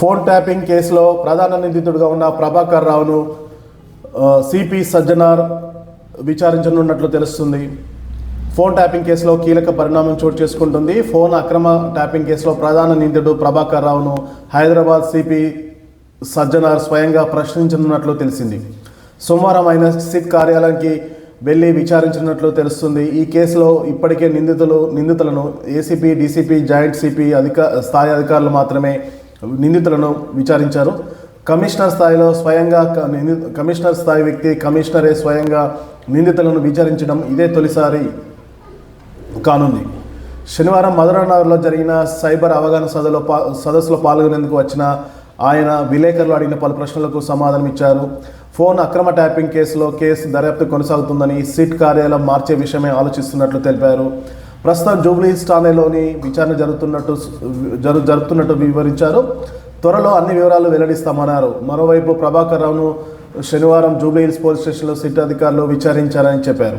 Phone tapping కేసులో ప్రధాన నిందితుడిగా ఉన్న ప్రభాకర్ రావును సిపి సజ్జనార్ విచారించనున్నట్లు తెలుస్తుంది. ఫోన్ ట్యాపింగ్ కేసులో కీలక పరిణామం చోటు చేసుకుంటుంది. ఫోన్ అక్రమ ట్యాపింగ్ కేసులో ప్రధాన నిందితుడు ప్రభాకర్ రావును హైదరాబాద్ సిపి సజ్జనార్ స్వయంగా ప్రశ్నించనున్నట్లు తెలిసింది. సోమవారం ఆయన సిట్ కార్యాలయానికి వెళ్ళి విచారించినట్లు తెలుస్తుంది. ఈ కేసులో ఇప్పటికే నిందితులు నిందితులను ఏసీపీ డీసీపీ జాయింట్ సిపి అధిక స్థాయి అధికారులు మాత్రమే నిందితులను విచారించారు. కమిషనర్ స్థాయిలో స్వయంగా నింది- కమిషనర్ స్థాయి వ్యక్తి కమిషనరే స్వయంగా నిందితులను విచారించడం ఇదే తొలిసారి కానుంది. శనివారం మధురానగర్లో జరిగిన సైబర్ అవగాహన సదలో పా సదస్సులో పాల్గొనేందుకు వచ్చిన ఆయన విలేకరులు అడిగిన పలు ప్రశ్నలకు సమాధానం ఇచ్చారు. ఫోన్ అక్రమ ట్యాపింగ్ కేసులో కేసు దర్యాప్తు కొనసాగుతుందని సిట్ కార్యాలయం మార్చే విషయమే ఆలోచిస్తున్నట్లు తెలిపారు. ప్రస్తుతం జూబ్లీ ఠాణేలోని విచారణ జరుగుతున్నట్టు జరు జరుపుతున్నట్టు వివరించారు. త్వరలో అన్ని వివరాలు వెల్లడిస్తామన్నారు. మరోవైపు ప్రభాకర్ రావును శనివారం జూబ్లీ హిల్స్ పోలీస్ స్టేషన్లో సిట్ అధికారులు విచారించారని చెప్పారు.